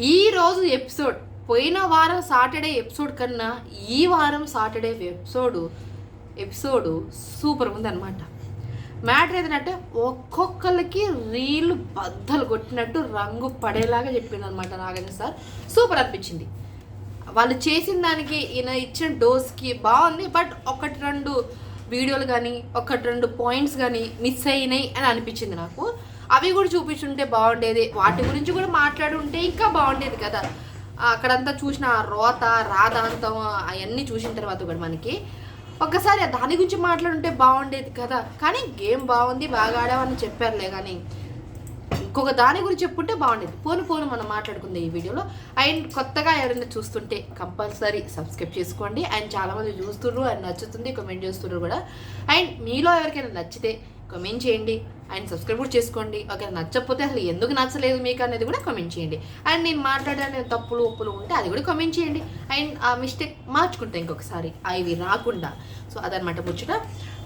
ఈ రోజు ఎపిసోడ్ పోయిన వారం సాటర్డే ఎపిసోడ్ కన్నా ఈ వారం సాటర్డే ఎపిసోడ్ ఎపిసోడ్ సూపర్ ఉందన్నమాట. మ్యాటర్ ఏంటంటే ఒక్కొక్కరికి రీలు బద్దలు కొట్టినట్టు రంగు పడేలాగా చెప్పింది అనమాట నాగేంద్ర సార్. సూపర్ అనిపించింది. వాళ్ళు చేసిన దానికి ఈయన ఇచ్చిన డోస్కి బాగుంది బట్ ఒకటి రెండు వీడియోలు కానీ ఒకటి రెండు పాయింట్స్ కానీ మిస్ అయినాయి అని అనిపించింది నాకు. అవి కూడా చూపించుంటే బాగుండేది. వాటి గురించి కూడా మాట్లాడుంటే ఇంకా బాగుండేది కదా. అక్కడంతా చూసిన రోత రాధాంతం అవన్నీ చూసిన తర్వాత కూడా మనకి ఒక్కసారి దాని గురించి మాట్లాడుంటే బాగుండేది కదా. కానీ గేమ్ బాగుంది బాగా ఆడామని చెప్పారులే కానీ ఇంకొక దాని గురించి చెప్పుంటే బాగుండేది. పోను పోను మనం మాట్లాడుకుంది ఈ వీడియోలో. అండ్ కొత్తగా ఎవరైనా చూస్తుంటే కంపల్సరీ సబ్స్క్రైబ్ చేసుకోండి. అండ్ చాలామంది చూస్తున్నారు అండ్ నచ్చుతుంది కమెంట్ చేస్తున్నారు కూడా. అండ్ మీలో ఎవరికైనా నచ్చితే కమెంట్ చేయండి. అండ్ సబ్స్క్రైబ్ కూడా చేసుకోండి. ఒకవేళ నచ్చకపోతే అసలు ఎందుకు నచ్చలేదు మీకు అనేది కూడా కమెంట్ చేయండి. అండ్ నేను మాట్లాడే తప్పులు ఒప్పులు ఉంటే అది కూడా కమెంట్ చేయండి. అండ్ ఆ మిస్టేక్ మార్చుకుంటా ఇంకొకసారి. అవి రాకుండా. సో అదనమాట ముచ్చట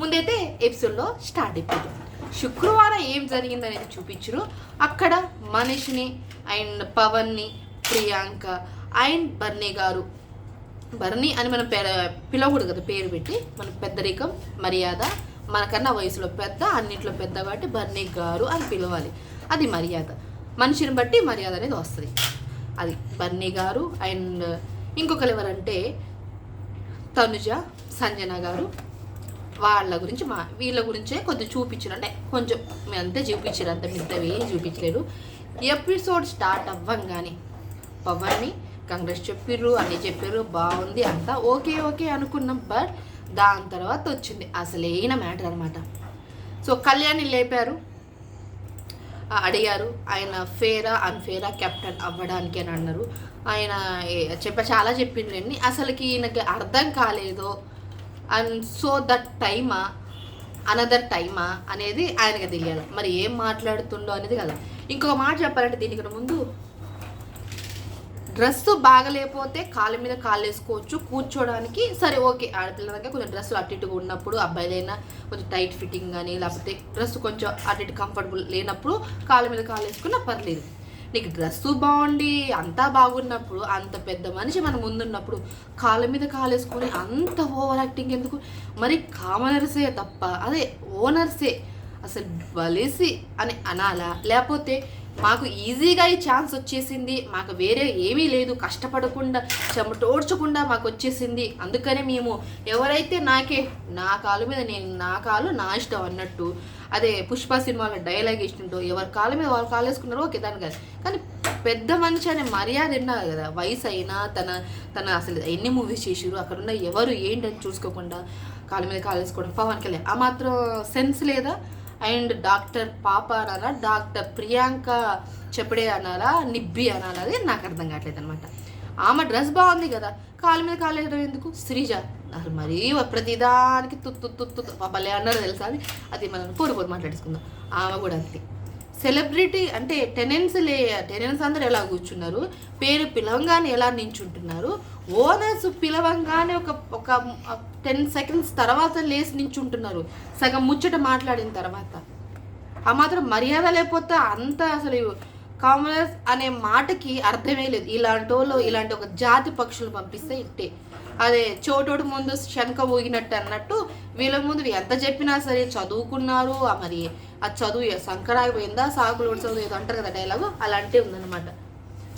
ముందైతే ఎపిసోడ్లో స్టార్ట్ అయిపోతుంది శుక్రవారం ఏం జరిగింది అనేది చూపించరు. అక్కడ మనిషిని అండ్ పవన్ని ప్రియాంక అండ్ బర్నీ గారు. బర్నీ అని మనం పిలవకూడదు కదా పేరు పెట్టి. మన పెద్దరికం మర్యాద మనకన్నా వయసులో పెద్ద అన్నింటిలో పెద్ద కాబట్టి బర్నీ గారు అని పిలవాలి. అది మర్యాద. మనిషిని బట్టి మర్యాద అనేది వస్తుంది. అది బర్నీ గారు అండ్ ఇంకొకరు ఎవరంటే తనుజ సంజన గారు. వాళ్ళ గురించి మా వీళ్ళ గురించే కొద్దిగా చూపించారు అంటే కొంచెం మేము అంతే చూపించారు అంత మిగతావి ఏం చూపించలేరు ఎపిసోడ్ స్టార్ట్ అవ్వంగానే పవన్ని కాంగ్రెస్ చెప్పిర్రు అన్నీ చెప్పారు బాగుంది అంతా. ఓకే ఓకే అనుకున్నాం. బట్ దాని తర్వాత వచ్చింది. అసలైన మ్యాటర్ అనమాట సో కళ్యాణి లేపారు అడిగారు ఆయన ఫేరా అన్ఫేరా కెప్టెన్ అవ్వడానికి అని అన్నారు. ఆయన చెప్ప చాలా చెప్పిండ్రండి అసలుకి ఈయనకి అర్థం కాలేదో. అండ్ సో దట్ టైమా అనదర్ టైమా అనేది ఆయనకి తెలియాలి. మరి ఏం మాట్లాడుతుండో అనేది కదా ఇంకొక మాట చెప్పాలంటే దీనికి ముందు డ్రెస్ బాగలేకపోతే కాళ్ళ మీద కాళ్ళు వేసుకోవచ్చు కూర్చోడానికి. సరే ఓకే ఆడపిల్ల దగ్గర కొంచెం డ్రెస్సులు అటు ఇటుగా ఉన్నప్పుడు అబ్బాయిలైనా కొంచెం టైట్ ఫిట్టింగ్ కానీ లేకపోతే డ్రెస్ కొంచెం అటు ఇటు కంఫర్టబుల్ లేనప్పుడు కాళ్ళ మీద కాళ్ళు వేసుకున్నా పర్లేదు. నీకు డ్రెస్ బాగుండి అంతా బాగున్నప్పుడు అంత పెద్ద మనిషి మన ముందున్నప్పుడు కాళ్ళ మీద కాలు వేసుకొని అంత ఓవర్ యాక్టింగ్ ఎందుకు? మరి కామనర్సే తప్ప అదే ఓనర్సే. అసలు బలేసి అని అనాలా? లేకపోతే మాకు ఈజీగా ఈ ఛాన్స్ వచ్చేసింది మాకు వేరే ఏమీ లేదు కష్టపడకుండా చెమటోడ్చకుండా మాకు వచ్చేసింది. అందుకనే మేము ఎవరైతే నాకే నా కాలు మీద నేను నా కాలు నా ఇష్టం అన్నట్టు అదే పుష్ప సినిమాలో డైలాగ్ ఇస్తుంటో ఎవరి కాలు మీద వాళ్ళు కాలు వేసుకున్నారో ఓకే దాని కాదు. కానీ పెద్ద మనిషి అనే మర్యాద ఉన్నారు కదా. వయసు అయినా తన తన అసలు ఎన్ని మూవీస్ చేసిరు అక్కడున్న ఎవరు ఏంటని చూసుకోకుండా కాళ్ళ మీద కాలు వేసుకోవడం. పవన్ కళ్యాణ్ ఆ మాత్రం సెన్స్ లేదా? అండ్ డాక్టర్ పాప అనాలా డాక్టర్ ప్రియాంక చెప్పడే అనాలా నిబ్బి అనాలా అది నాకు అర్థం కావట్లేదు అనమాట ఆమె డ్రెస్ బాగుంది కదా కాలు మీద కాలు ఎందుకు? శ్రీజ అసలు మరీ ప్రతిదానికి తుత్తు తుత్తు భలే అన్నారు తెలుసా అది? అది మనం పూరు పూరు మాట్లాడుకుందాం ఆమె కూడా అంతే. సెలబ్రిటీ అంటే టెనెన్స్ లే టెనెన్స్ అందరూ ఎలా కూర్చున్నారు? పేరు పిలవంగానే ఎలా నించుంటున్నారు? ఓనర్స్ పిలవంగానే ఒక ఒక టెన్ సెకండ్స్ తర్వాత లేచి నించుంటున్నారు. సగం ముచ్చట మాట్లాడిన తర్వాత. ఆ మాత్రం మర్యాద లేకపోతే అంత అసలు కామనర్స్ అనే మాటకి అర్థమే లేదు. ఇలాంటి వాళ్ళు ఇలాంటి ఒక జాతి పక్షులు పంపిస్తే ఇట్టే అదే చోటోడు ముందు శంఖ ఊగినట్టు అన్నట్టు వీళ్ళ ముందు ఎంత చెప్పినా సరే చదువుకున్నారు. మరి ఆ చదువు సంకరాగిపోయిందా సాకులోడు చదువు ఏదో అంటారు కదా డైలాగు అలాంటివి ఉందన్నమాట.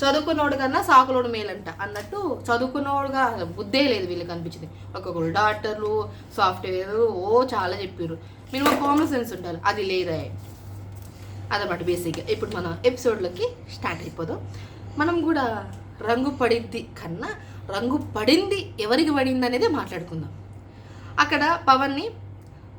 చదువుకున్నోడు కన్నా సాకులోడు మేలంట అన్నట్టు చదువుకున్నోడుగా బుద్ధే లేదు వీళ్ళకి అనిపించింది. ఒక్కొక్కరు డాక్టర్లు సాఫ్ట్వేర్ ఓ చాలా చెప్పారు మినిమం కామన్ సెన్స్ ఉండాలి. అది లేదా. అదనమాట బేసిక్గా ఇప్పుడు మన ఎపిసోడ్లోకి స్టార్ట్ అయిపోదాం. మనం కూడా రంగు పడింది కన్నా రంగు పడింది ఎవరికి పడింది అనేది మాట్లాడుకుందాం. అక్కడ పవన్ని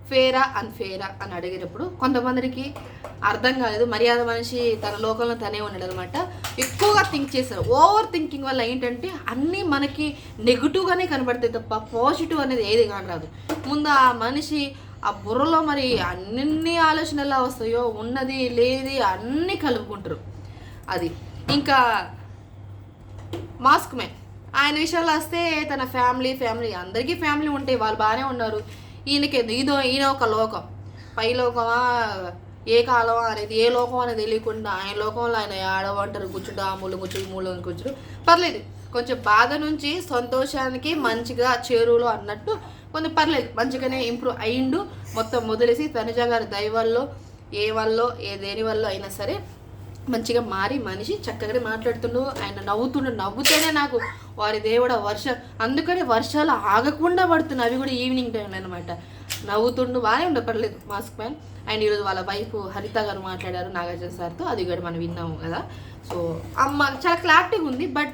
ఫేరా అన్ఫేరా అని అడిగేటప్పుడు కొంతమందికి అర్థం కాలేదు. మర్యాద మనిషి తన లోకంలో తనే ఉన్నాడు అనమాట ఎక్కువగా థింక్ చేశారు. ఓవర్ థింకింగ్ వల్ల ఏంటంటే అన్నీ మనకి నెగిటివ్గానే కనబడతాయి తప్ప పాజిటివ్ అనేది ఏది కానరాదు ముందు ఆ మనిషి ఆ బుర్రలో మరి అన్ని ఆలోచనలు వస్తాయో ఉన్నది లేది అన్నీ కలుపుకుంటారు. అది. ఇంకా మాస్క్ మ్యాన్ ఆయన విషయాలు వస్తే తన ఫ్యామిలీ ఫ్యామిలీ అందరికీ ఫ్యామిలీ ఉంటాయి వాళ్ళు బాగానే ఉన్నారు. ఈయనకి ఇదో ఈయన ఒక లోకం. పై లోకమా ఏ కాలం అనేది ఏ లోకం అనేది తెలియకుండా ఆయన లోకంలో ఆయన ఆడవంటారు కూర్చుంటూ ఆ మూలం కూర్చుని మూలం కూర్చుని పర్లేదు. కొంచెం బాధ నుంచి సంతోషానికి మంచిగా చేరువులు అన్నట్టు కొంచెం పర్లేదు. మంచిగానే ఇంప్రూవ్ అయిండు మొత్తం వదిలేసి తనుజ గారి దయ వల్ల ఏ వల్ల ఏ దేని వల్ల అయినా సరే మంచిగా మారి మనిషి చక్కగానే మాట్లాడుతుండు. ఆయన నవ్వుతుండు. నవ్వుతేనే నాకు వారి దేవుడ వర్ష అందుకనే వర్షాలు ఆగకుండా పడుతున్నాయి. అవి కూడా ఈవినింగ్ టైంలో అనమాట నవ్వుతుండు. బాగానే ఉండపడలేదు పర్లేదు. మాస్క్ మ్యాన్ అండ్ ఈరోజు వాళ్ళ వైఫ్ హరిత గారు మాట్లాడారు నాగార్జున సార్తో. అది కూడా మనం విన్నాము కదా. సో అమ్మ చాలా క్లారిటీగా ఉంది. బట్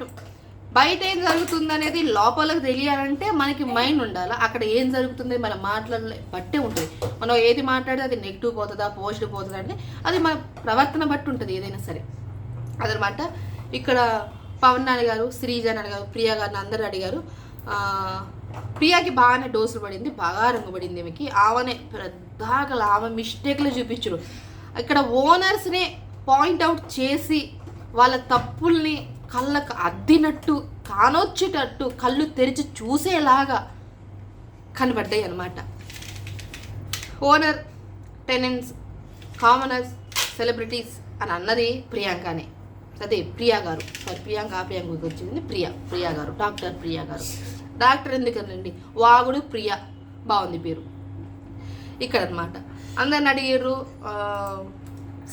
బయట ఏం జరుగుతుంది అనేది లోపలకు తెలియాలంటే మనకి మైండ్ ఉండాలి. అక్కడ ఏం జరుగుతుంది మన మాట్లాడలే బట్టే ఉంటుంది. మనం ఏది మాట్లాడితే అది నెగిటివ్ పోతుందా పాజిటివ్ పోతుందా అంటే అది మన ప్రవర్తన బట్టి ఉంటుంది ఏదైనా సరే. అదనమాట. ఇక్కడ పవన్ నాని గారు శ్రీజ అని గారు ప్రియా గారిని అందరూ అడిగారు. ప్రియాకి బాగానే డోసులు పడింది బాగా రంగు పడింది ఆమెకి ఆమెనే పెద్దగా ఆమె మిస్టేక్లు చూపించరు. ఇక్కడ ఓనర్స్ని పాయింట్అవుట్ చేసి వాళ్ళ తప్పుల్ని కళ్ళకు అద్దినట్టు కానొచ్చేటట్టు కళ్ళు తెరిచి చూసేలాగా కనబడ్డాయి అన్నమాట. ఓనర్ టెనెంట్స్ కామనర్స్ సెలబ్రిటీస్ అని అన్నది ప్రియాంకనే. అదే ప్రియా గారు. సారీ ప్రియాంక ప్రియాంక వచ్చింది. ప్రియా ప్రియా గారు. డాక్టర్ ప్రియా గారు. డాక్టర్ ఎందుకనండి? వాగుడు ప్రియా. బాగుంది పేరు. ఇక్కడ అనమాట అందరిని అడిగారు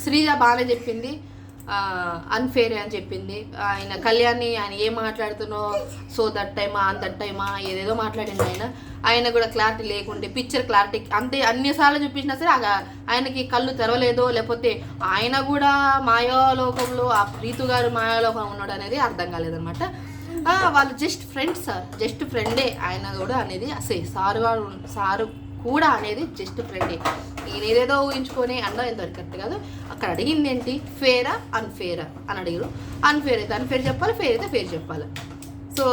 శ్రీజ బాగానే చెప్పింది. అన్ఫేర్ అని చెప్పింది. ఆయన కళ్యాణ్ని ఆయన ఏం మాట్లాడుతున్నో సో దట్ టైమా అన్ దట్ టైమా ఏదేదో మాట్లాడింది ఆయన. ఆయన కూడా క్లారిటీ లేకుంటే పిక్చర్ క్లారిటీ అంతే అన్నిసార్లు చూపించినా సరే ఆయనకి కళ్ళు తెరవలేదో లేకపోతే ఆయన కూడా మాయాలోకంలో ఆ ప్రీతు గారు మాయాలోకం ఉన్నాడు అనేది అర్థం కాలేదనమాట వాళ్ళు జస్ట్ ఫ్రెండ్స్ సార్ జస్ట్ ఫ్రెండే ఆయన కూడా అనేది అసే సారు గారు సారు కూడా అనేది జస్ట్ ఫ్రెండే నేనేదేదో ఊహించుకొని అన్న ఎంత కరెక్ట్ కాదు. అక్కడ అడిగింది ఏంటి? ఫేరా అన్ఫేరా అని అడిగారు అన్ఫేర్ అయితే అన్ఫేర్ చెప్పాలి ఫేర్ అయితే ఫేర్ చెప్పాలి. సో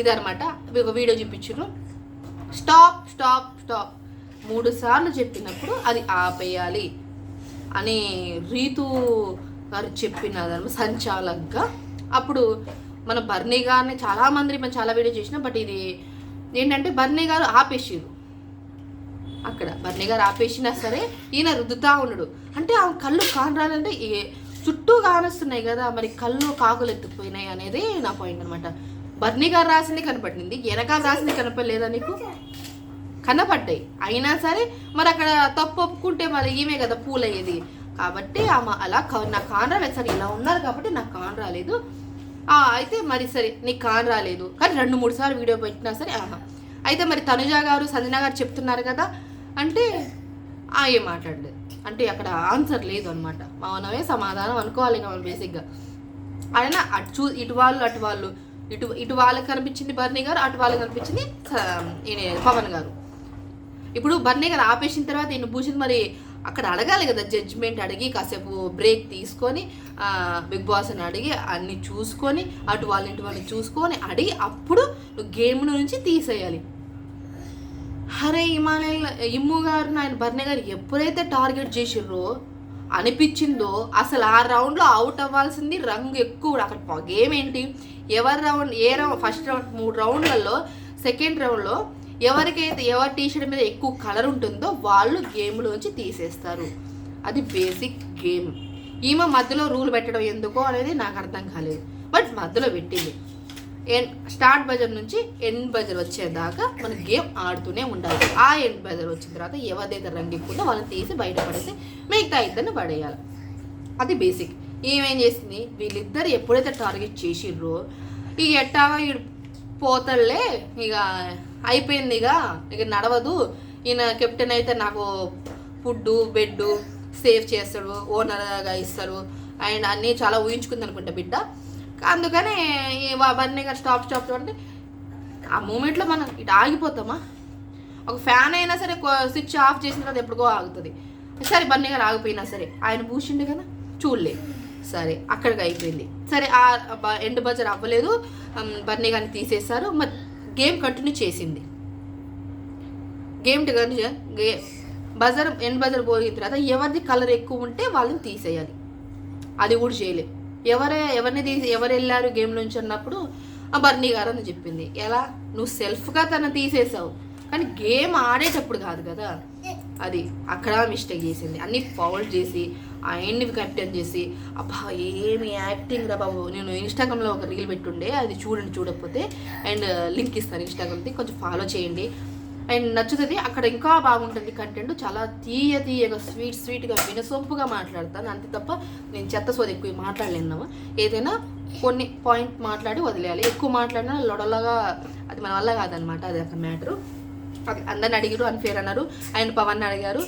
ఇదనమాట ఒక వీడియో చూపించారు స్టాప్ స్టాప్ స్టాప్. మూడు సార్లు చెప్పినప్పుడు అది ఆపేయాలి అని రీతు గారు చెప్పినదనమాట సంచాలకుగా అప్పుడు మన బర్నీ గారిని చాలా మంది మనం చాలా వీడియో చేసినా బట్ ఇది ఏంటంటే బర్నీ గారు ఆపేసారు అక్కడ బర్నీ గారు ఆపేసినా సరే ఈయన రుద్దుతా ఉన్నాడు. అంటే ఆ కళ్ళు కానరాలంటే ఏ- చుట్టూ కానొస్తున్నాయి కదా మరి కళ్ళు కాకులు ఎత్తుకుపోయినాయి అనేది నా పాయింట్ అనమాట బర్నీ గారు రాసింది కనపడింది. వెనకాల రాసింది కనపడలేదా నీకు? కనపడ్డాయి. అయినా సరే మరి అక్కడ తప్పు ఒప్పుకుంటే మరి ఈమె కదా పూలయ్యేది. కాబట్టి ఆమె అలా నా కాన్ రాలేదు సరే ఇలా ఉన్నారు కాబట్టి నాకు కాన్ రాలేదు. ఆ, అయితే మరి సరే నీకు కాన్ రాలేదు. కానీ రెండు మూడు సార్లు వీడియో పెట్టినా సరే ఆహా. అయితే మరి తనుజ గారు సంజన గారు చెప్తున్నారు కదా అంటే ఆ ఏం మాట్లాడలేదు. అంటే అక్కడ ఆన్సర్ లేదు అనమాట మౌనమే సమాధానం అనుకోవాలి ఇంకా మనం బేసిక్గా ఆయన అటు చూ ఇటు వాళ్ళు అటు వాళ్ళు ఇటు ఇటు వాళ్ళకి కనిపించింది బర్నీ గారు అటు వాళ్ళకి కనిపించింది పవన్ గారు. ఇప్పుడు బర్నీ గారు ఆపేసిన తర్వాత ఈయన భూషణ్ మరి అక్కడ అడగాలి కదా జడ్జిమెంట్ అడిగి కాసేపు బ్రేక్ తీసుకొని బిగ్ బిగ్ బాస్ని అడిగి అన్ని చూసుకొని అటు వాళ్ళ ఇంటి వాళ్ళని చూసుకొని అడిగి అప్పుడు నువ్వు గేమ్ నుంచి తీసేయాలి. అరే ఇమానుయల్ ఇమ్ము గారు ఆయన బర్నే గారు ఎప్పుడైతే టార్గెట్ చేసిర్రో అనిపించిందో అసలు ఆ రౌండ్లో అవుట్ అవ్వాల్సింది రంగు ఎక్కువ. అక్కడ గేమ్ ఏంటి? ఎవరి రౌండ్ ఏ రౌండ్ ఫస్ట్ రౌండ్ మూడు రౌండ్లలో సెకండ్ రౌండ్లో ఎవరికైతే ఎవరి టీషర్ట్ మీద ఎక్కువ కలర్ ఉంటుందో వాళ్ళు గేమ్లోంచి తీసేస్తారు. అది బేసిక్ గేమ్ ఈమె మధ్యలో రూల్ పెట్టడం ఎందుకో అనేది నాకు అర్థం కాలేదు. బట్ మధ్యలో పెట్టింది. ఎండ్ స్టార్ట్ బజర్ నుంచి ఎండ్ బజర్ వచ్చేదాకా మన గేమ్ ఆడుతూనే ఉండాలి. ఆ ఎండ్ బజర్ వచ్చిన తర్వాత ఎవరిదైతే రంగు ఎక్కుందో వాళ్ళని తీసి బయటపడితే మిగతా ఇద్దరిని పడేయాలి. అది బేసిక్. ఏమేం చేసింది? వీళ్ళిద్దరు ఎప్పుడైతే టార్గెట్ చేసిర్రో ఇక ఎట్టాగా ఈడు పోతలే ఇక అయిపోయింది ఇక ఇక నడవదు. ఈయన కెప్టెన్ అయితే నాకు ఫుడ్ బెడ్ సేవ్ చేస్తాడు ఓనర్గా ఇస్తారు అండ్ అన్నీ చాలా ఊహించుకుంది అనుకుంటా బిడ్డ. అందుకనే అవన్నీ కానీ స్టాప్ స్టాప్ అంటే ఆ మూమెంట్లో మనం ఇటు ఆగిపోతామా? ఒక ఫ్యాన్ అయినా సరే స్విచ్ ఆఫ్ చేసిన తర్వాత ఎప్పుడుకో ఆగుతుంది. సరే బన్నీ గారు ఆగిపోయినా సరే ఆయన పూసిండు కదా? చూడలే. సరే అక్కడికి అయిపోయింది. సరే ఆ ఎండ్ బజర్ అవ్వలేదు. బన్నీ గారిని తీసేశారు. మరి గేమ్ కంటిన్యూ చేసింది. గేమ్ కంటిన్యూ గే బజర్ ఎండ్ బజర్ పోయిన తర్వాత ఎవరిది కలర్ ఎక్కువ ఉంటే వాళ్ళని తీసేయాలి. అది కూడా చేయలేదు ఎవరే ఎవరిని తీసి ఎవరు వెళ్ళారు గేమ్ నుంచి అన్నప్పుడు ఆ బర్నీ గారు అని చెప్పింది. ఎలా? నువ్వు సెల్ఫ్గా తను తీసేసావు. కానీ గేమ్ ఆడేటప్పుడు కాదు కదా. అది అక్కడ మిస్టేక్ చేసింది. అన్ని ఫౌల్ చేసి ఆయన్ని కెప్టెన్ చేసి అబ్బా ఏమి యాక్టింగ్ రా బాబు. నేను ఇన్స్టాగ్రామ్లో ఒక రీల్ పెట్టుండే అది చూడండి చూడకపోతే అండ్ లింక్ ఇస్తాను ఇన్స్టాగ్రామ్ది. కొంచెం ఫాలో చేయండి. అండ్ నచ్చుతుంది. అక్కడ ఇంకా బాగుంటుంది కంటెంట్ చాలా తీయ తీయగా స్వీట్ స్వీట్గా వినసొంపుగా మాట్లాడతాను. అంతే తప్ప నేను చెత్త సోది ఎక్కువ మాట్లాడలేను ఏదైనా కొన్ని పాయింట్ మాట్లాడి వదిలేయాలి. ఎక్కువ మాట్లాడినా లొడలగా అది మన వల్ల కాదనమాట అది ఒక మ్యాటరు. అది అందరిని అడిగారు అన్ఫేర్ అన్నారు. ఆయన పవన్ అడిగారు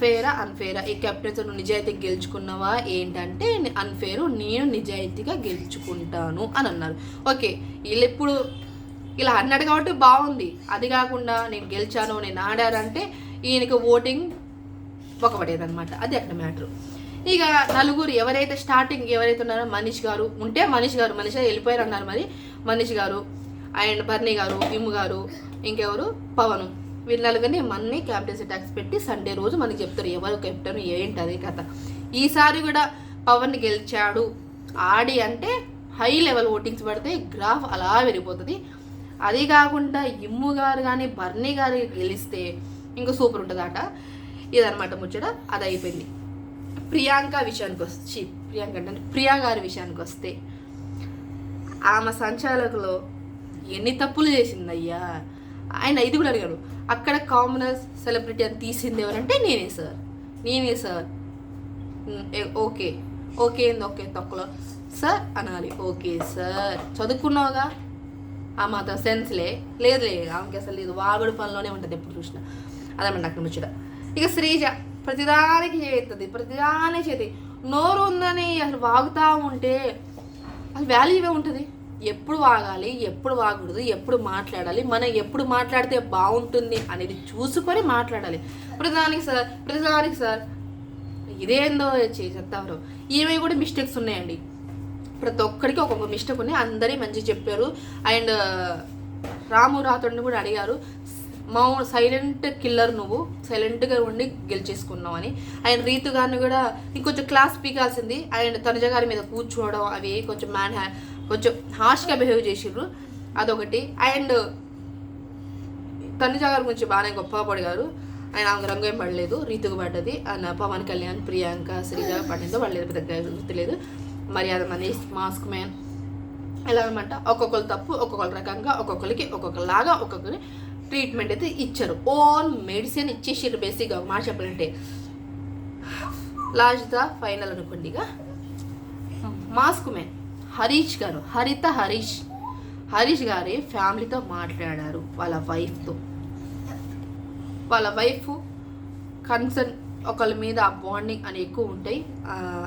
ఫేరా అన్ఫేరా ఈ కెప్టెన్స్ నువ్వు నిజాయితీగా గెలుచుకున్నావా? ఏంటంటే అన్ఫేరు నేను నిజాయితీగా గెలుచుకుంటాను అని అన్నారు. ఓకే వీళ్ళు ఎప్పుడు ఇలా అన్నాడు కాబట్టి బాగుంది. అది కాకుండా నేను గెలిచాను నేను ఆడారంటే ఈయనకి ఓటింగ్ ఒకపడేదన్నమాట అది అక్కడ మ్యాటర్. ఇక నలుగురు ఎవరైతే స్టార్టింగ్ ఎవరైతే ఉన్నారో మనీష్ గారు ఉంటే మనీష్ గారు మనీష్ గారు వెళ్ళిపోయారు అన్నారు మరి. మనీష్ గారు అండ్ బర్నీ గారు విమ్ గారు ఇంకెవరు? పవన్. వీళ్ళ నలుగురిని మన్ని క్యాప్టెన్సీ ట్యాక్స్ పెట్టి సండే రోజు మనకి చెప్తారు ఎవరు కెప్టెన్ ఏంటి అదే కథ. ఈసారి కూడా పవన్ గెలిచాడు. ఆడి అంటే హై లెవెల్ ఓటింగ్స్ పడితే గ్రాఫ్ అలా పెరిగిపోతుంది అది కాకుండా ఇమ్ము గారు కానీ బర్నీ గారు గెలిస్తే ఇంకా సూపర్ ఉంటుందట. ఇదనమాట ముచ్చట. అది అయిపోయింది ప్రియాంక విషయానికి వచ్చి ప్రియాంక అంటే ప్రియా గారి విషయానికి వస్తే ఆమె సంచాలకులో ఎన్ని తప్పులు చేసిందయ్యా? ఆయన ఇది కూడా అడిగాడు అక్కడ కామనర్స్ సెలబ్రిటీ అని తీసింది ఎవరంటే నేనే సార్. నేనే సార్. ఓకే. ఓకే ఏంది ఓకే తక్కువ. సార్ అనాలి. Okay sir. చదువుకున్నావుగా? ఆ మాత్రం సెన్స్లే లేదు లేదు ఆమెకి అసలు లేదు. వాగుడు పనిలోనే ఉంటుంది ఎప్పుడు చూసినా. అదనమాట నాకు ముచ్చట ఇక శ్రీజ ప్రతిదానికి చేస్తుంది ప్రతిదానికి చేతి నోరు ఉందని అసలు వాగుతూ ఉంటే అది వాల్యూవే ఉంటుంది. ఎప్పుడు వాగాలి ఎప్పుడు వాగకూడదు ఎప్పుడు మాట్లాడాలి మనం ఎప్పుడు మాట్లాడితే బాగుంటుంది అనేది చూసుకొని మాట్లాడాలి. ప్రతిదానికి సార్ ప్రతిదానికి సార్. ఇదేందో చేసేస్తారు ఈమె కూడా మిస్టేక్స్ ఉన్నాయండి. ప్రతి ఒక్కరికి ఒక్కొక్క మిస్టేక్ ఉన్నాయి. అందరి మంచి చెప్పారు. అండ్ రాము రాతోడిని కూడా అడిగారు మా సైలెంట్ కిల్లర్ నువ్వు సైలెంట్గా ఉండి గెలిచేసుకున్నావు అని అండ్ రీతు గారిని కూడా ఇంకొంచెం క్లాస్ పీకాల్సింది. అండ్ తనుజ గారి మీద కూర్చోవడం అవి కొంచెం మ్యాన్ హ్యా కొంచెం హాష్గా బిహేవ్ చేసిర్రు అదొకటి. అండ్ తనుజ గారి గురించి బాగానే గొప్పగా పడిగారు. ఆయన ఆమె రంగు ఏం పడలేదు. రీతుకు పడ్డది. ఆయన పవన్ కళ్యాణ్ ప్రియాంక శ్రీజ పడిందో పడలేదు పెద్ద గుర్తులేదు. మర్యాద మనీష్ మాస్క్ మ్యాన్ ఎలా అనమాట ఒక్కొక్కరు తప్పు ఒక్కొక్కరు రకంగా ఒక్కొక్కరికి ఒక్కొక్కలాగా ఒక్కొక్కరి ట్రీట్మెంట్ అయితే ఇచ్చారు. ఓన్ మెడిసిన్ ఇచ్చేసారు బేసిక్గా మాట చెప్పాలంటే. లాస్ట్ ద ఫైనల్ అనుకోండి ఇక మాస్క్ మ్యాన్ హరీష్ గారు. హరిత హరీష్. హరీష్ గారి ఫ్యామిలీతో మాట్లాడారు. వాళ్ళ వైఫ్తో వాళ్ళ వైఫ్ కన్సర్న్ ఒకళ్ళ మీద ఆ బాండింగ్ అని ఎక్కువ ఉంటాయి.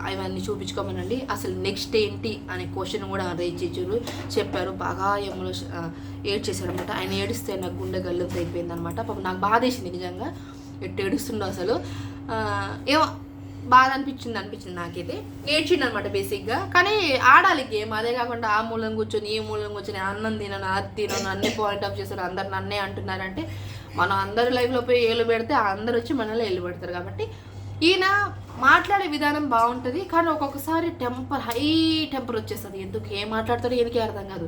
అవన్నీ చూపించుకోమనండి. అసలు నెక్స్ట్ ఏంటి అనే క్వశ్చన్ కూడా రేజ్ చేసారు చెప్పారు. బాగా ఏమో ఏడ్ చేశారనమాట ఆయన ఏడిస్తే నాకు గుండె గల్లు అయిపోయింది అనమాట పాపం నాకు బాధ వేసింది నిజంగా. ఎట్టు ఏడుస్తుండో అసలు. ఏమో బాధ అనిపించింది అనిపించింది నాకైతే. ఏడ్చిండు అనమాట బేసిక్గా కానీ ఆడాలి గేమ్. అదే కాకుండా ఆ మూలం కూర్చొని ఈ మూలం కూర్చొని అన్నం తినను అది తినను అన్ని పాయింట్ ఆఫ్ చేశారు. అందరు నన్నే అంటున్నారంటే మనం అందరి లైఫ్లో పోయి ఏలు పెడితే అందరు వచ్చి మనల్ని ఏలు పెడతారు కాబట్టి ఈయన మాట్లాడే విధానం బాగుంటుంది కానీ ఒక్కొక్కసారి టెంపర్ హై టెంపర్ వచ్చేస్తుంది. ఎందుకు ఏం మాట్లాడతాడో ఎందుకే అర్థం కాదు.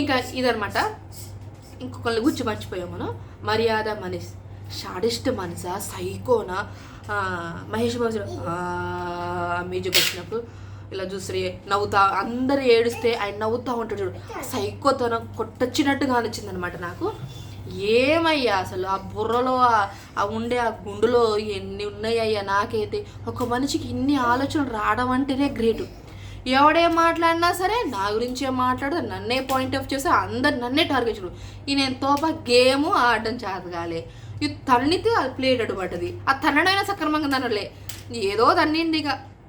ఇంకా ఇదనమాట ఇంకొకరిని గుర్చి మర్చిపోయాం మనం. మర్యాద మనిషి. షాడిస్ట్ మనసా సైకోనా? మహేష్ బాబు మ్యూజిక్ వచ్చినప్పుడు ఇలా చూసి నవ్వుతా అందరు ఏడుస్తే ఆయన నవ్వుతా ఉంటాడు చూడు. సైకోతనం కొట్టొచ్చినట్టుగా అనిచ్చింది అనమాట నాకు. ఏమయ్యా అసలు? ఆ బుర్రలో ఆ- ఉండే ఆ గుండులో ఎన్ని ఉన్నాయ్యా నాకైతే? ఒక మనిషికి ఇన్ని ఆలోచనలు రావడం అంటేనే గ్రేటు. ఎవడేం మాట్లాడినా సరే నా గురించే మాట్లాడు నన్నే పాయింట్ ఆఫ్ చేసి అందరు నన్నే టార్గెట్ చేయడు ఈ నేను తోప గేమ్ ఆడడం చేతగాలే. ఇది తన్నితే అది ప్లేట్ పడ్డది ఆ తన్నడైనా సక్రమంగా తనలే ఏదో తన్నింది ఇక.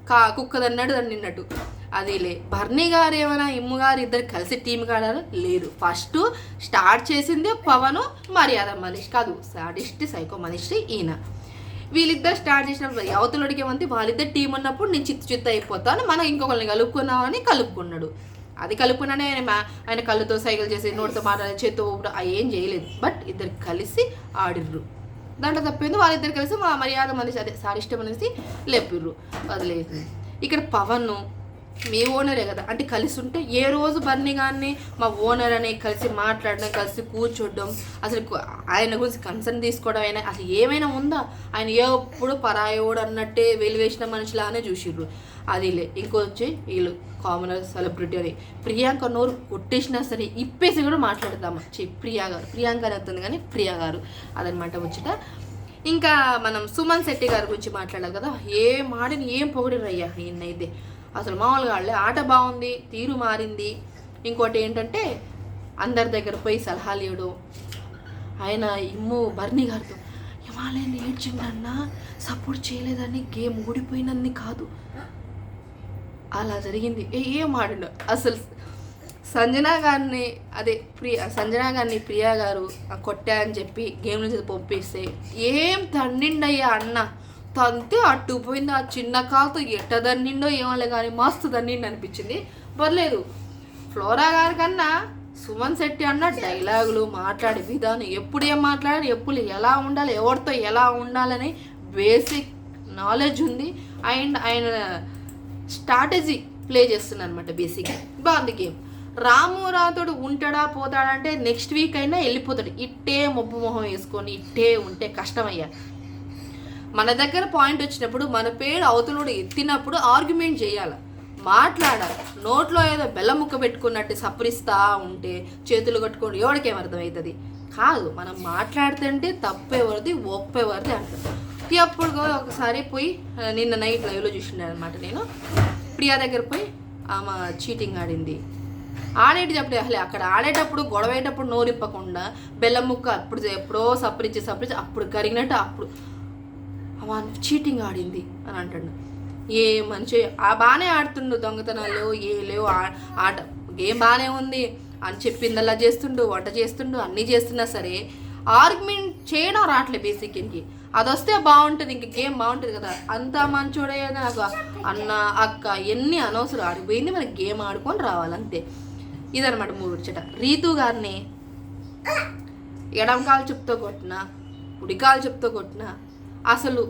కా కుక్క తన్నాడు తన్నిన్నట్టు అదేలే బర్నీ గారు ఏమైనా ఇమ్ము గారు ఇద్దరు కలిసి టీం కాడారు? లేదు ఫస్ట్ స్టార్ట్ చేసింది పవన్ మర్యాద మనిషి కాదు. సాడిస్ట్ సైకో మనిషి ఈయన. వీళ్ళిద్దరు స్టార్ట్ చేసినప్పుడు అవతలడికి ఏమంది? వాళ్ళిద్దరు టీం ఉన్నప్పుడు నేను చిత్తు చిత్త అయిపోతాను మనం ఇంకొకరిని కలుపుకున్నామని కలుపుకున్నాడు. అది కలుపుకున్నానే ఆయన మా- ఆయన కళ్ళుతో సైకిల్ చేసి నోటితో మాట్లాడే చేతితో ఊపడం అవి ఏం చేయలేదు. బట్ ఇద్దరు కలిసి ఆడిర్రు. దాంట్లో తప్పింది? వాళ్ళిద్దరు కలిసి మా మర్యాద మనిషి అదే సారిష్టం అనేసి లేపిర్రు. వదిలేదు ఇక్కడ పవన్ మీ ఓనరే కదా. అంటే కలిసి ఉంటే ఏ రోజు బర్నీ కానీ మా ఓనర్ అనే కలిసి మాట్లాడడం కలిసి కూర్చోవడం అసలు ఆయన గురించి కన్సర్న్ తీసుకోవడం అయినా అసలు ఏమైనా ఉందా? ఆయన ఎప్పుడు పరాయోడు అన్నట్టే వెలివేసిన మనిషిలానే చూసిర్రు. అది లే ఇంకొచ్చి వీళ్ళు కామనర్ సెలబ్రిటీ అని. ప్రియాంక నోరు కొట్టేసినా సరే ఇప్పేసి కూడా మాట్లాడదామా? చి ప్రియా గారు ప్రియాంక అవుతుంది కానీ ప్రియా గారు. అదనమాట ముచ్చట. ఇంకా మనం సుమన్ శెట్టి గారి గురించి మాట్లాడాలి కదా. ఏ మాడిని ఏం పొగిడిరయ్యా ఈయనైతే? అసలు మామూలుగా వాళ్ళే ఆట బాగుంది తీరు మారింది. ఇంకోటి ఏంటంటే అందరి దగ్గర పోయి సలహాలు ఇవ్వడం. ఆయన ఇమ్ము బర్నీ గారితో హిమాలయం ఏడ్చిండన్నా సపోర్ట్ చేయలేదని గేమ్ ఓడిపోయినది కాదు. అలా జరిగింది. ఏ ఏం ఆడిండు? అసలు సంజన గారిని అదే ప్రియ సంజన గారిని ప్రియా గారు కొట్టా అని చెప్పి గేమ్ నుంచి పంపిస్తే ఏం తండిండయ్యా అన్న తంతే అట్టుపోయింది ఆ చిన్న కాలుతో ఎట్ట దన్నిండో ఏమలే కానీ మస్తు దన్నిండి అనిపించింది. పర్లేదు ఫ్లోరా గారి కన్నా సుమన్ శెట్టి అన్న డైలాగులు మాట్లాడే విధానం ఎప్పుడు ఏం మాట్లాడాలి ఎప్పుడు ఎలా ఉండాలి ఎవరితో ఎలా ఉండాలని బేసిక్ నాలెడ్జ్ ఉంది. అండ్ ఆయన స్ట్రాటజీ ప్లే చేస్తున్నారు అనమాట బేసిక్గా బాగుంది గేమ్ రాము రాతోడు ఉంటాడా పోతాడంటే నెక్స్ట్ వీక్ అయినా వెళ్ళిపోతాడు. ఇట్టే మొబ్బు మొహం వేసుకొని ఇట్టే ఉంటే కష్టమయ్యా. మన దగ్గర పాయింట్ వచ్చినప్పుడు మన పేరు అవతలుడు ఎత్తినప్పుడు ఆర్గ్యుమెంట్ చేయాలి. మాట్లాడాలి. నోట్లో ఏదో బెల్ల ముక్క పెట్టుకున్నట్టు సపరిస్తా ఉంటే చేతులు కట్టుకొని ఎవరికేం అర్థమవుతుంది కాదు మనం మాట్లాడుతుంటే తప్పెవరిది ఒప్పెవరిది అంటారు. అప్పుడు ఒకసారి పోయి నిన్న నైట్ లైవ్లో చూసిండే అనమాట నేను. ప్రియా దగ్గర పోయి ఆమె చీటింగ్ ఆడింది. ఆడేటప్పుడు అసలు అక్కడ ఆడేటప్పుడు గొడవేటప్పుడు నోరిప్పకుండా బెల్లం ముక్క అప్పుడు ఎప్పుడో సపరించి సపరించి అప్పుడు కరిగినట్టు అప్పుడు వాళ్ళు చీటింగ్ ఆడింది అని అంటాడు. ఏ మంచి ఆ బాగానే ఆడుతుండు దొంగతనాలు ఏ లేవు ఆ- ఆట గేమ్ బాగానే ఉంది అని చెప్పిందల్లా చేస్తుండు వంట చేస్తుండు అన్నీ చేస్తున్నా సరే ఆర్గ్యుమెంట్ చేయడం రావట్లే బేసిక్ ఇంకి అది వస్తే బాగుంటుంది ఇంక గేమ్ బాగుంటుంది కదా. అంత మంచోడే నాకు అన్న అక్క ఎన్ని అనవసరం ఆడిపోయింది మనకి గేమ్ ఆడుకొని రావాలి అంతే ఇదనమాట ముచ్చట రీతు గారిని ఎడం కాలు చెప్తూ కొట్టిన కుడి కాలు చెప్తూ కొట్టినా అసలు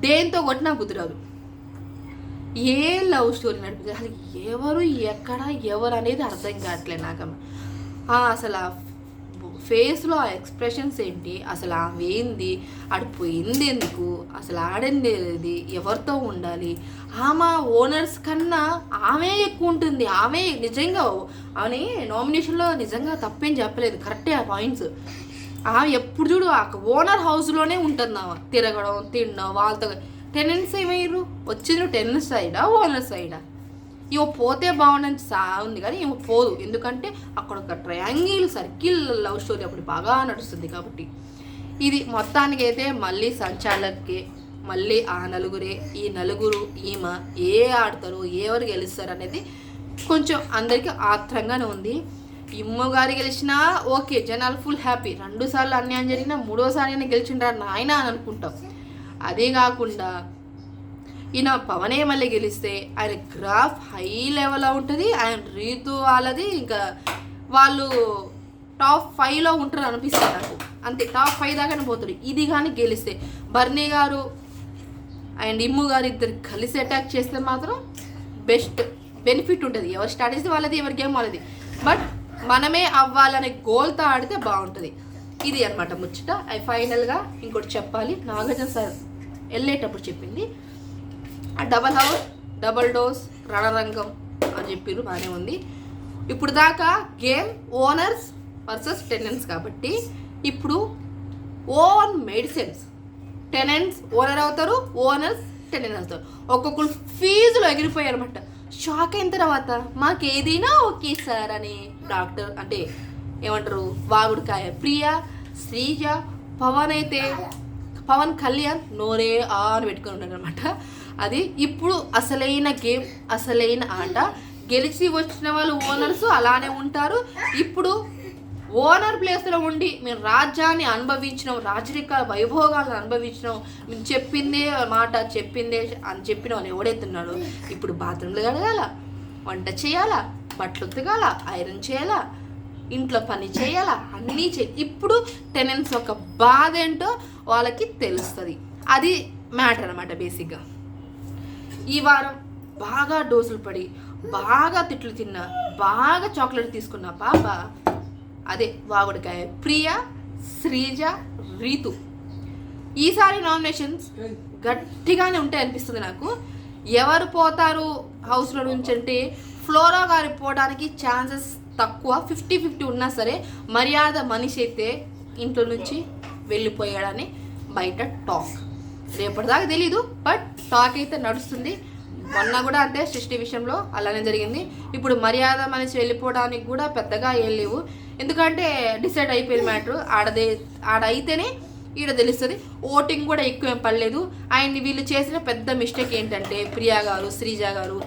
దేంతో కొట్టినా కుదరదు ఏ లవ్ స్టోరీ నడిపించారు? అసలు ఎవరు ఎక్కడ ఎవరు అనేది అర్థం కావట్లేదు నాకు ఆ, అసలు ఆ ఫేస్లో ఆ ఎక్స్ప్రెషన్స్ ఏంటి? అసలు ఆమె ఏంది? ఆడు పోయింది ఎందుకు? అసలు ఆడింది ఏది? ఎవరితో ఉండాలి? ఆమె ఓనర్స్ కన్నా ఆమె ఎక్కువ ఉంటుంది. ఆమె నిజంగా ఆమె నామినేషన్లో నిజంగా తప్పేం చెప్పలేదు. కరెక్టే ఆ పాయింట్స్. ఎప్పుడు చూడు ఆ ఓనర్ హౌస్లోనే ఉంటుంది ఆమె తిరగడం తినడం వాళ్ళతో టెనెంట్స్ ఏమయ్యారు? వచ్చింది టెనెంట్ సైడా ఓనర్ సైడా? ఇవ పోతే బాగుండని సా ఉంది కానీ ఇవ పోదు. ఎందుకంటే అక్కడ ఒక ట్రయాంగిల్ సర్కిల్ లవ్ స్టోరీ అప్పుడు బాగా నడుస్తుంది కాబట్టి. ఇది మొత్తానికి అయితే మళ్ళీ సంచాలకే మళ్ళీ ఆ నలుగురే ఈ నలుగురు ఈమె ఏ ఆడతారు ఎవరు గెలుస్తారు అనేది కొంచెం అందరికీ ఆత్రంగానే ఉంది. ఇమ్ము గారు గెలిచినా ఓకే జనాలు ఫుల్ హ్యాపీ రెండు సార్లు అన్యాయం జరిగినా మూడోసారి అయినా గెలిచిండ్రా నాయన అని అనుకుంటాం. అదే కాకుండా ఈయన పవనే మళ్ళీ గెలిస్తే ఆయన గ్రాఫ్ హై లెవెల్లో ఉంటుంది ఆయన రీతు వాళ్ళది ఇంకా వాళ్ళు టాప్ ఫైవ్లో ఉంటారు అనిపిస్తుంది నాకు. అంతే టాప్ ఫైవ్ దాకానే పోతాడు ఇది కానీ గెలిస్తే బర్నీ గారు అండ్ ఇమ్ము గారు ఇద్దరు కలిసి అటాక్ చేస్తే మాత్రం బెస్ట్ బెనిఫిట్ ఉంటుంది. ఎవరు స్టార్ట్ చేస్తే వాళ్ళది ఎవరి గేమ్ వాళ్ళది. బట్ మనమే అవ్వాలనే గోల్తో ఆడితే బాగుంటుంది. ఇది అనమాట ముచ్చట. అవి ఫైనల్గా ఇంకోటి చెప్పాలి. నాగార్జున సార్ వెళ్ళేటప్పుడు చెప్పింది. ఆ డబల్ హౌస్ డబల్ డోస్ రణరంగం అని చెప్పిర్రు బాగానే ఉంది. ఇప్పుడు దాకా గేమ్ ఓనర్స్ వర్సెస్ టెనెంట్స్ కాబట్టి ఇప్పుడు ఓన్ మెడిసిన్స్ టెనెంట్స్ ఓనర్ అవుతారు ఓనర్స్ టెనెంట్ అవుతారు. ఒక్కొక్కరు ఫీజులు ఎగిరిపోయారు అనమాట షాక్ అయిన తర్వాత మాకు ఏదైనా ఓకే సార్ అని డాక్టర్ అంటే ఏమంటారు వాగుడుకాయ ప్రియ శ్రీజ పవన్ అయితే పవన్ కళ్యాణ్ నోరే ఆ అని పెట్టుకొని ఉన్నాడు అనమాట. అది ఇప్పుడు అసలైన గేమ్ అసలైన ఆట. గెలిచి వచ్చిన వాళ్ళు ఓనర్స్ అలానే ఉంటారు. ఇప్పుడు ఓనర్ ప్లేస్లో ఉండి మేము రాజ్యాన్ని అనుభవించినాం రాజరిక వైభోగాలను అనుభవించినాం మేము చెప్పిందే మాట చెప్పిందే అని చెప్పిన వాళ్ళు ఎవడైతున్నాడో ఇప్పుడు బాత్రూంలు కడగాల వంట చేయాలా బట్టలు ఉతకాల ఐరన్ చేయాలా ఇంట్లో పని చేయాలా అన్నీ చే ఇప్పుడు టెనెన్స్ ఒక బాధ ఏంటో వాళ్ళకి తెలుస్తుంది. అది మ్యాటర్ అనమాట బేసిక్గా. ఈ వారం బాగా డోసులు పడి బాగా తిట్లు తిన్నా బాగా చాక్లెట్ తీసుకున్న పాప అదే వాగుడికాయ. ప్రియ శ్రీజ రీతు. ఈసారి నామినేషన్స్ గట్టిగానే ఉంటాయి అనిపిస్తుంది నాకు. ఎవరు పోతారు హౌస్లో నుంచి అంటే ఫ్లోరా గారి పోవడానికి ఛాన్సెస్ తక్కువ. ఫిఫ్టీ ఫిఫ్టీ ఉన్నా సరే మర్యాద మనిషి అయితే ఇంట్లో నుంచి వెళ్ళిపోయాడని బయట టాక్. రేపటిదాకా తెలీదు బట్ టాక్ అయితే నడుస్తుంది. మొన్న కూడా అంటే సృష్టి విషయంలో అలానే జరిగింది. ఇప్పుడు మర్యాద మనిషి వెళ్ళిపోవడానికి కూడా పెద్దగా ఏం లేవు. ఎందుకంటే డిసైడ్ అయిపోయిన మ్యాటర్. ఆడదే ఆడ అయితేనే ఈడ తెలుస్తుంది. ఓటింగ్ కూడా ఎక్కువ ఏం పడలేదు. అండ్ వీళ్ళు చేసిన పెద్ద మిస్టేక్ ఏంటంటే ప్రియా గారు శ్రీజ గారు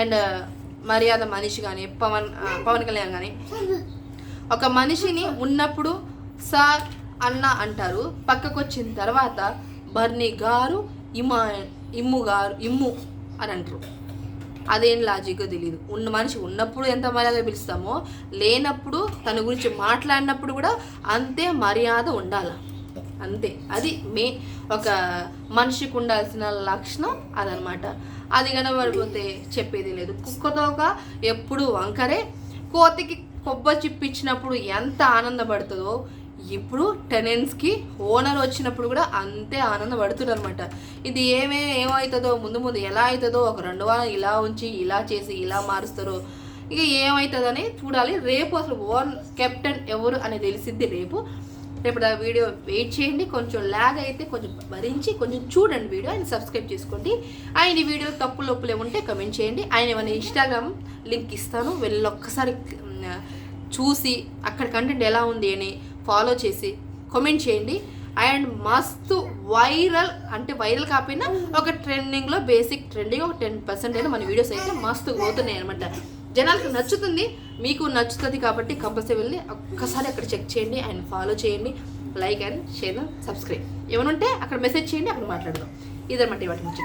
అండ్ మర్యాద మనిషి కానీ పవన్ పవన్ కళ్యాణ్ కానీ ఒక మనిషిని ఉన్నప్పుడు సార్ అన్న అంటారు. పక్కకు వచ్చిన తర్వాత బర్నీ గారు ఇమా ఇమ్ము గారు ఇమ్ము అని అంటారు. అదేం లాజిక్గా తెలియదు ఉన్న మనిషి ఉన్నప్పుడు ఎంత మర్యాద పిలుస్తామో లేనప్పుడు తన గురించి మాట్లాడినప్పుడు కూడా అంతే మర్యాద ఉండాలి. అంతే. అది మే ఒక మనిషికి ఉండాల్సిన లక్షణం అదనమాట. అది కనబడిపోతే చెప్పేది లేదు. కుక్కతోక ఎప్పుడు వంకరే. కోతికి కొబ్బరి చిప్పిచ్చినప్పుడు ఎంత ఆనందపడుతుందో ఇప్పుడు టెనెన్స్కి ఓనర్ వచ్చినప్పుడు కూడా అంతే ఆనందపడుతున్నారు అనమాట ఇది ఏమే ఏమవుతుందో ముందు ముందు ఎలా అవుతుందో ఒక రెండు వారం ఇలా ఉంచి ఇలా చేసి ఇలా మారుస్తారో ఇక ఏమవుతుందని చూడాలి. రేపు అసలు ఓన్ కెప్టెన్ ఎవరు అని తెలిసిద్ది రేపు. రేపు ఆ వీడియో వెయిట్ చేయండి. కొంచెం లాగ్ అయితే కొంచెం భరించి కొంచెం చూడండి వీడియో ఆయన సబ్స్క్రైబ్ చేసుకోండి. ఆయన ఈ వీడియో తప్పులు ఒప్పులు ఉంటే కమెంట్ చేయండి. ఆయన ఏమైనా ఇన్స్టాగ్రామ్ లింక్ ఇస్తాను. వెళ్ళి ఒక్కసారి చూసి అక్కడ కంటెంట్ ఎలా ఉంది అని ఫాలో చేసి కామెంట్ చేయండి. అండ్ మస్తు వైరల్ అంటే వైరల్ కాకపోయినా ఒక ట్రెండింగ్లో బేసిక్ ట్రెండింగ్ ఒక టెన్ పర్సెంట్ అయినా మన వీడియోస్ అయితే మస్తు పోతున్నాయి అనమాట జనాలకు నచ్చుతుంది మీకు నచ్చుతుంది కాబట్టి కంపల్సరీ వెళ్ళి ఒక్కసారి అక్కడ చెక్ చేయండి అండ్ ఫాలో చేయండి. లైక్ అండ్ షేర్ సబ్స్క్రైబ్ ఏమైనా ఉంటే అక్కడ మెసేజ్ చేయండి అక్కడ మాట్లాడదాం. ఇదన్నమాట ఇవాటి నుంచి